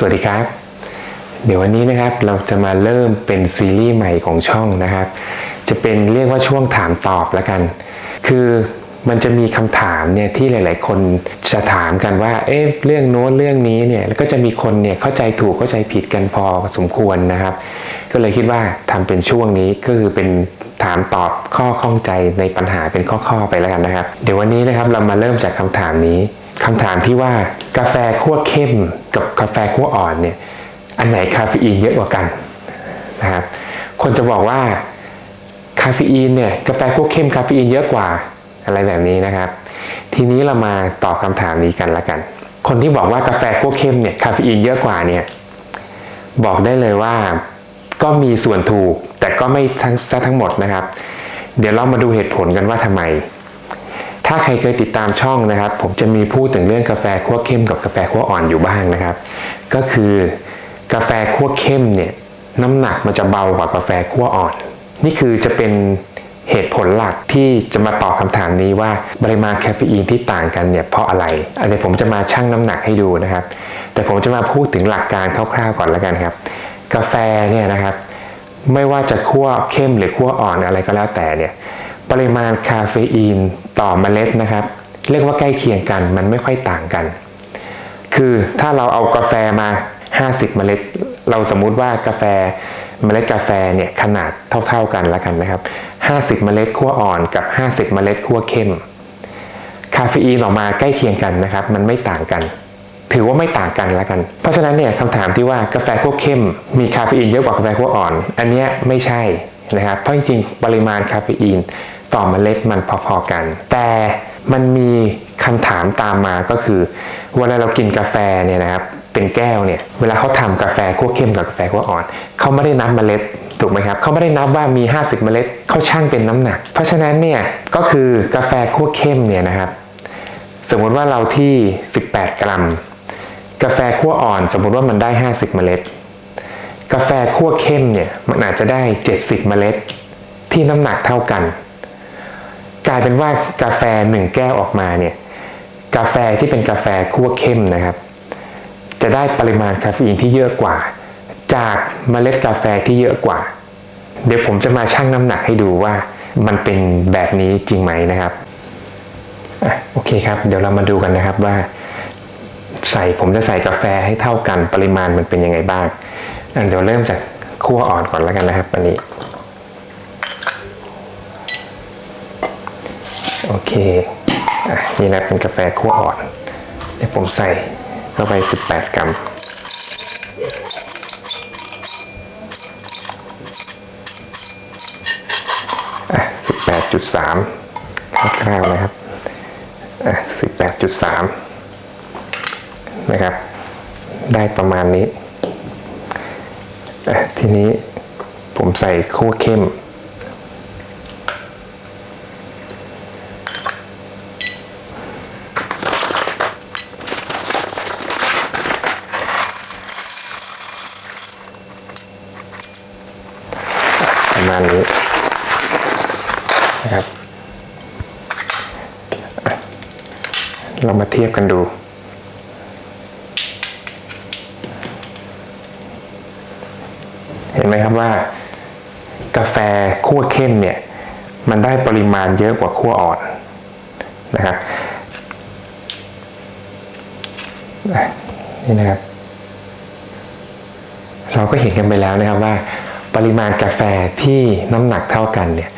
สวัสดีครับ เดี๋ยววันนี้นะครับเราจะมาเริ่มเป็นซีรีส์ใหม่ของช่องนะครับ จะเป็นเรียกว่าช่วงถามตอบแล้วกัน คือมันจะมีคำถามเนี่ยที่หลาย ๆ คนจะถามกันว่า เอ๊ะเรื่องโน้นเรื่องนี้เนี่ยแล้วก็จะมีคนเนี่ยเข้าใจถูกเข้าใจผิดกันพอสมควรนะครับ ก็เลยคิดว่าทำเป็นช่วงนี้ก็คือเป็นถามตอบข้อข้องใจในปัญหาเป็นข้อ ๆ ไปแล้วกันนะครับ เดี๋ยววันนี้นะครับเรามาเริ่มจากคำถามนี้ คำถามที่ว่ากาแฟคั่วเข้มกับกาแฟคั่วอ่อนเนี่ยอันไหนคาเฟอีนเยอะกว่ากันนะครับคนจะบอกว่าคาเฟอีนเนี่ยกาแฟคั่วเข้มคาเฟอีนเยอะกว่าอะไรแบบนี้นะครับ ทีนี้เรามาตอบคำถามนี้กันละกัน คนที่บอกว่ากาแฟคั่วเข้มเนี่ยคาเฟอีนเยอะกว่าเนี่ยบอกได้เลยว่าก็มีส่วนถูกแต่ก็ไม่ทั้งซะทั้งหมดนะครับ เดี๋ยวเรามาดูเหตุผลกันว่าทำไม ถ้าใครเคยติดตามช่องนะครับ ผมจะมีพูดถึงเรื่องกาแฟคั่วเข้มกับกาแฟคั่วอ่อนอยู่บ้างนะครับ ก็คือกาแฟคั่วเข้มเนี่ยน้ำหนักมันจะเบากว่ากาแฟคั่วอ่อน นี่คือจะเป็นเหตุผลหลักที่จะมาตอบคำถามนี้ว่าปริมาณคาเฟอีนที่ต่างกันเนี่ยเพราะอะไร อันนี้ผมจะมาชั่งน้ำหนักให้ดูนะครับ แต่ผมจะมาพูดถึงหลักการคร่าวๆก่อนแล้วกันครับ กาแฟเนี่ยนะครับ ไม่ว่าจะคั่วเข้มหรือคั่วอ่อนอะไรก็แล้วแต่เนี่ย ปริมาณคาเฟอีนต่อเมล็ดนะครับ เรียกว่าใกล้เคียงกันมันไม่ค่อยต่างกัน คือถ้าเราเอากาแฟมา 50 เมล็ด เราสมมุติว่ากาแฟเมล็ดกาแฟเนี่ยขนาดเท่า ๆกันแล้วกันนะครับ 50 เมล็ดคั่วอ่อนกับ 50 เมล็ดคั่วเข้ม คาเฟอีนออกมาใกล้เคียงกันนะครับ มันไม่ต่างกัน ถือว่าไม่ต่างกันแล้วกัน เพราะฉะนั้นเนี่ยคำถามที่ว่ากาแฟคั่วเข้ม มีคาเฟอีนเยอะกว่ากาแฟคั่วอ่อน อันเนี้ยไม่ใช่นะครับ เพราะจริงๆปริมาณคาเฟอีน ต่อเมล็ดมันพอๆกัน แต่มันมีคำถามตามมาก็คือ เวลาเรากินกาแฟเนี่ยนะครับเป็นแก้วเนี่ยเวลาเขาทำกาแฟคั่วเข้มกับกาแฟคั่วอ่อนเขาไม่ได้นับเมล็ดถูกไหมครับเขาไม่ได้นับว่ามี 50 เมล็ดเขาช่างเป็นน้ำหนัก เพราะฉะนั้นเนี่ยก็คือกาแฟคั่วเข้มเนี่ยนะครับสมมติว่าเราที่ 18 กรัม กาแฟคั่วอ่อนสมมติว่ามันได้ 50 เมล็ด กาแฟคั่วเข้มเนี่ยมันอาจจะได้ 70 เมล็ด ที่น้ำหนักเท่ากัน กลายเป็นว่ากาแฟหนึ่งแก้วออกมาเนี่ยกาแฟที่เป็นกาแฟคั่วเข้มนะครับ จะได้ปริมาณคาเฟอีนที่เยอะกว่า จากเมล็ดกาแฟที่เยอะกว่า เดี๋ยวผมจะมาชั่งน้ำหนักให้ดูว่ามันเป็นแบบนี้จริงไหมนะครับอะโอเคครับ เดี๋ยวเรามาดูกันนะครับว่า ใส่ผมจะใส่กาแฟให้เท่ากันปริมาณมันเป็นยังไงบ้างเดี๋ยวเริ่มจากคั่วอ่อนก่อนแล้วกันนะครับอันนี้ โอเคอนี่นะเป็นกาแฟคั่วอ่อนเดี๋ยวผมใส่เข้าไป 18 กรัมอะ18.3คร่าวๆนะครับอะ18.3 นะครับ ได้ประมาณนี้อะทีนี้ผมใส่คั่วเข้ม มาณนี้นะครับ เรามาเทียบกันดูเห็นไหมครับว่ากาแฟคั่วเข้มเนี่ย มันได้ปริมาณเยอะกว่าคั่วอ่อนนะครับนี่นะครับ เราก็เห็นกันไปแล้วนะครับว่า ปริมาณกาแฟที่น้ำหนักเท่ากันเนี่ย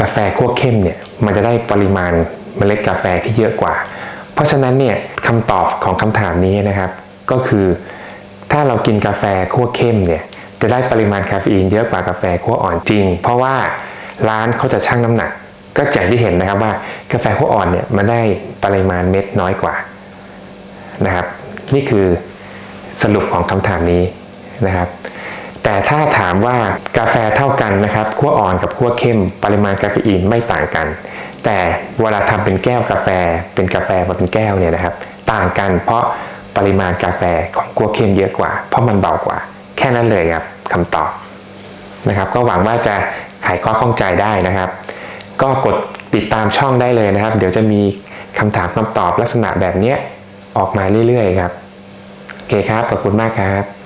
กาแฟคั่วเข้มเนี่ยมันจะได้ปริมาณเมล็ดกาแฟที่เยอะกว่า เพราะฉะนั้นเนี่ยคำตอบของคำถามนี้นะครับ ก็คือ ถ้าเรากินกาแฟคั่วเข้มเนี่ยจะได้ปริมาณคาเฟอีนเยอะกว่ากาแฟคั่วอ่อนจริง เพราะว่าร้านเขาจะชั่งน้ำหนัก ก็อย่างที่เห็นนะครับว่ากาแฟคั่วอ่อนเนี่ยมันได้ปริมาณเม็ดน้อยกว่านะครับ นี่คือสรุปของคำถามนี้นะครับ แต่ถ้าถามว่ากาแฟเท่ากันนะครับขั้วอ่อนกับขั้วเข้ม ปริมาณคาเฟอีนไม่ต่างกัน แต่เวลาทำเป็นแก้วกาแฟ เป็นกาแฟมาเป็นแก้วเนี่ยนะครับ ต่างกันเพราะปริมาณกาแฟของขั้วเข้มเยอะกว่า เพราะมันเบากว่า แค่นั้นเลยครับคำตอบนะครับ ก็หวังว่าจะไขข้อข้องใจได้นะครับ ก็กดติดตามช่องได้เลยนะครับ เดี๋ยวจะมีคำถามคำตอบลักษณะแบบนี้ออกมาเรื่อยๆครับโอเคครับขอบคุณมากครับ